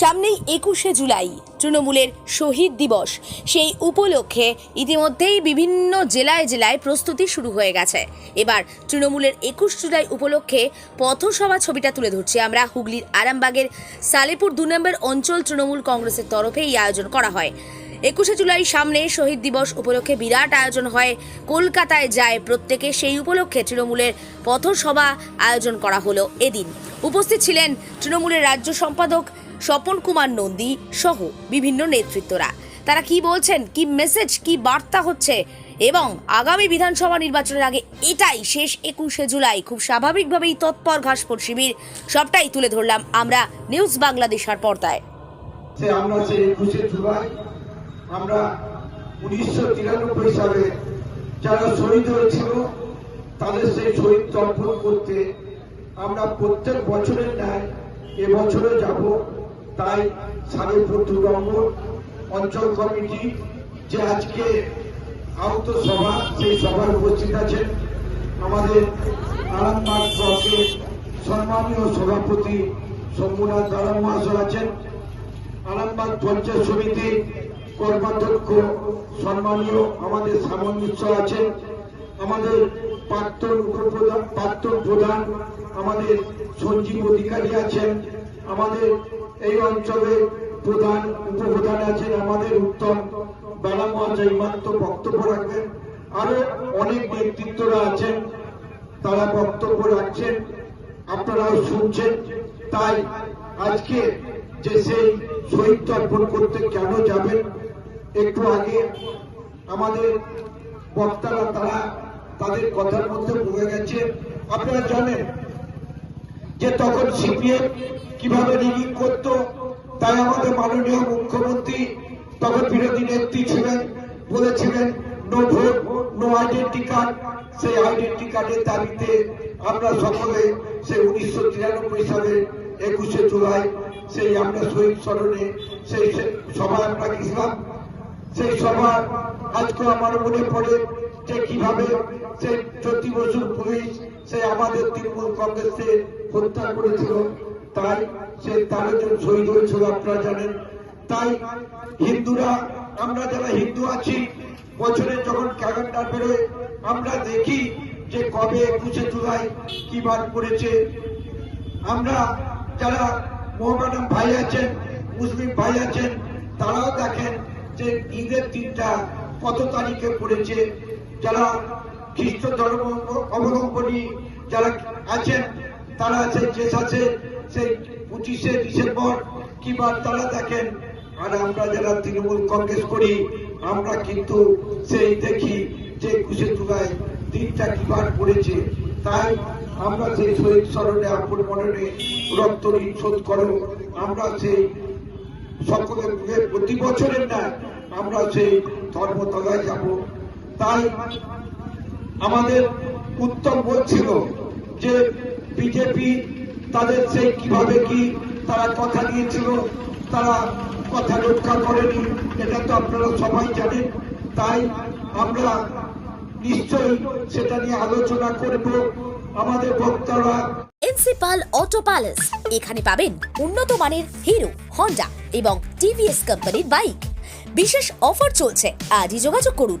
সামনেই একুশে জুলাই, তৃণমূলের শহীদ দিবস। সেই উপলক্ষে ইতিমধ্যেই বিভিন্ন জেলায় জেলায় প্রস্তুতি শুরু হয়ে গেছে। এবার তৃণমূলের একুশ জুলাই উপলক্ষে পথসভা ছবিটা তুলে ধরছি আমরা। হুগলির আরামবাগের সালেপুর দু নম্বর অঞ্চল তৃণমূল কংগ্রেসের তরফে এই আয়োজন করা হয়। একুশে জুলাই সামনে শহীদ দিবস উপলক্ষে বিরাট আয়োজন হয়। কলকাতায় যায় প্রত্যেকে। সেই উপলক্ষে তৃণমূলের পথসভা আয়োজন করা হলো এদিন। উপস্থিত ছিলেন তৃণমূলের রাজ্য সম্পাদক স্বপন কুমার নন্দী সহ বিভিন্ন নেতৃত্বরা। তারা কি বলছেন, কি মেসেজ কি বার্তা হচ্ছে? এবং আগামী বিধানসভা নির্বাচনের আগে এটাই শেষ একুশে জুলাই। খুব স্বাভাবিকভাবেই তৎপর ঘাসপুর শিবির। সবটাই তুলে ধরলাম আমরা নিউজ বাংলাদেশের পর্দায়। আমরা সেই একুশে জুলাই। আমরা উনিশশো তিরানব্বই সালে যারা শহীদ হয়েছিল, তাদের সেই শহীদ তর্পণ করতে আমরা প্রত্যেক বছরের ন্যায় এবছরে যাব। তাই দু অঞ্চল কমিটি যে আজকে আহত সভা, সেই সভায় উপস্থিত আছেন আমাদের আরামবাগ ব্লকের সম্মানীয় সভাপতি শম্ভুনাথ দারা মহাশয় আছেন। আরামবাগ পঞ্চায়েত সমিতি কর্মাধ্যক্ষ সম্মানীয় আমাদের সামঞ্জস্য আছেন। আমাদের প্রাক্তন উপপ্রধান, প্রাক্তন প্রধান আমাদের সঞ্জীব অধিকারী আছেন। আমাদের এই অঞ্চলে প্রধান উপপ্রধান আছেন আমাদের উত্তম বেলা বক্তব্য রাখবেন। আরও অনেক ব্যক্তিত্বরা আছেন, তারা বক্তব্য রাখছেন, আপনারাও শুনছেন। তাই আজকে যে সেই শহীদ তর্পণ করতে কেন যাবেন, একটু আগে আমাদের বক্তারা, তারা তাদের কথার মধ্যে বলে গেছে। আপনারা জানেন যে তখন সিপিএম কীভাবে রিগিং করত, তাই আমাদের মাননীয় মুখ্যমন্ত্রী তখন বিরোধী নেত্রী ছিলেন, বলেছিলেন no vote no identity card সেই আইডেন্টি কার্ডের দাবিতে আমরা সকলে সেই উনিশশো তিরানব্বই সালে একুশে জুলাই সেই আমরা শহীদ স্মরণে সেই সভায় আমরা গেছিলাম। সেই সভা আজকে আমার মনে পড়ে যে কীভাবে সেই জ্যোতি বসুর পুলিশ, সে আমাদের তৃণমূল কংগ্রেসে হত্যা করেছিল, তাই সে তেরো জন শহীদ হয়েছিল, আপনারা জানেন। তাই হিন্দুরা, আমরা যারা হিন্দু আছি, বছরে যখন ক্যালেন্ডার বেরোয়, আমরা দেখি যে কবে একুশে জুলাই কি বার করেছে আমরা যারা মোহামেডান ভাই আছেন, মুসলিম ভাই আছেন, তারাও দেখেন যে ঈদের দিনটা কত তারিখে পড়েছে। যারা খ্রিস্ট ধর্ম অবলম্বনী যারা আছেন, তারা সেই যে আছে, সেই পঁচিশে ডিসেম্বর, কিংবা তারা দেখেন, আর আমরা যারা তৃণমূল কংগ্রেস করি, আমরা কিন্তু সেই দেখি যে একুশে জুলাই দিনটা কিবার পড়েছে। তাই আমরা সেই শহীদ স্মরণে আপন মননে রক্ত ঋণ শোধ করো। আমরা সেই সকলের প্রতি বছরের না আমরা সেই ধর্মতলায় যাব। তাই আমাদের উত্তম বলছিল যে বিজেপি তাদের সেই কীভাবে কি তারা কথা দিয়েছিল, তারা কথা রক্ষা করেনি, এটা তো আপনারা সবাই জানেন। তাই আমরা নিশ্চয়ই সেটা নিয়ে আলোচনা করব আমাদের বক্তারা। প্রিন্সিপাল অটো প্যালেস, এখানে পাবেন উন্নত মানের হিরো, হন্ডা এবং টিভিএস কোম্পানির বাইক। বিশেষ অফার চলছে, আজই যোগাযোগ করুন।